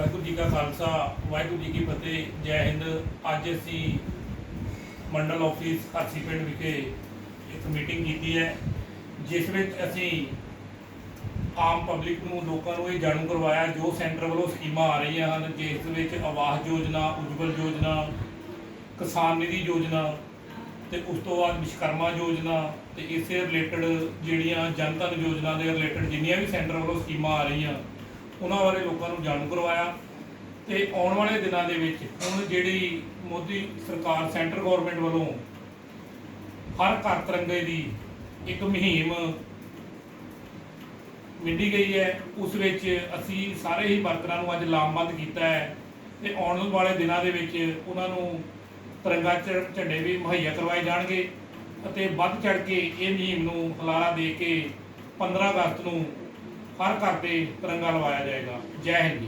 ਵਾਹਿਗੁਰੂ ਜੀ ਕਾ ਖਾਲਸਾ, ਵਾਹਿਗੁਰੂ ਜੀ ਕੀ ਫਤਿਹ, ਜੈ ਹਿੰਦ। ਅੱਜ ਅਸੀਂ ਮੰਡਲ ਆਫਿਸ ਹਰਸੀ ਪਿੰਡ ਵਿਖੇ ਇੱਕ ਮੀਟਿੰਗ ਕੀਤੀ ਹੈ, ਜਿਸ ਵਿੱਚ ਅਸੀਂ ਆਮ ਪਬਲਿਕ ਨੂੰ, ਲੋਕਾਂ ਨੂੰ ਇਹ ਜਾਣੂ ਕਰਵਾਇਆ ਜੋ ਸੈਂਟਰ ਵੱਲੋਂ ਸਕੀਮਾਂ ਆ ਰਹੀਆਂ ਹਨ, ਜਿਸ ਵਿੱਚ ਆਵਾਸ ਯੋਜਨਾ, ਉਜਵਲ ਯੋਜਨਾ, ਕਿਸਾਨ ਨਿਧੀ ਯੋਜਨਾ ਤੇ ਉਸ ਤੋਂ ਬਾਅਦ ਵਿਸ਼ਕਰਮਾ ਯੋਜਨਾ ਤੇ ਇਸੇ ਰਿਲੇਟਡ ਜਿਹੜੀਆਂ ਜਨਧਨ ਯੋਜਨਾ ਦੇ ਰਿਲੇਟਡ ਜਿੰਨੀਆਂ ਵੀ ਸੈਂਟਰ ਵੱਲੋਂ ਸਕੀਮਾਂ ਆ ਰਹੀਆਂ ਉਹਨਾਂ ਬਾਰੇ ਲੋਕਾਂ ਨੂੰ ਜਾਣੂ ਕਰਵਾਇਆ ਤੇ ਆਉਣ ਵਾਲੇ ਦਿਨਾਂ ਦੇ ਵਿੱਚ ਹੁਣ ਜਿਹੜੀ ਮੋਦੀ ਸਰਕਾਰ ਸੈਂਟਰ ਗਵਰਨਮੈਂਟ ਵੱਲੋਂ ਹਰ ਘਰ ਤਿਰੰਗੇ ਦੀ ਇੱਕ ਮੁਹਿੰਮ ਵਿੱਢੀ ਗਈ ਹੈ, ਉਸ ਵਿੱਚ ਅਸੀਂ ਸਾਰੇ ਹੀ ਵਰਕਰਾਂ ਨੂੰ ਅੱਜ ਲਾਮਬੰਦ ਕੀਤਾ ਹੈ ਤੇ ਆਉਣ ਵਾਲੇ ਦਿਨਾਂ ਦੇ ਵਿੱਚ ਉਹਨਾਂ ਨੂੰ ਤਿਰੰਗਾ ਝ- ਝੰਡੇ ਵੀ ਮੁਹੱਈਆ ਕਰਵਾਏ ਜਾਣਗੇ ਅਤੇ ਵੱਧ ਚੜ ਕੇ ਇਹ ਮੁਹਿੰਮ ਨੂੰ ਹੁਲਾਰਾ ਦੇ ਕੇ 15 ਅਗਸਤ ਨੂੰ ਹਰ ਘਰ ਤੇ ਤਿਰੰਗਾ ਲਵਾਇਆ ਜਾਏਗਾ। ਜੈ ਹਿੰਦ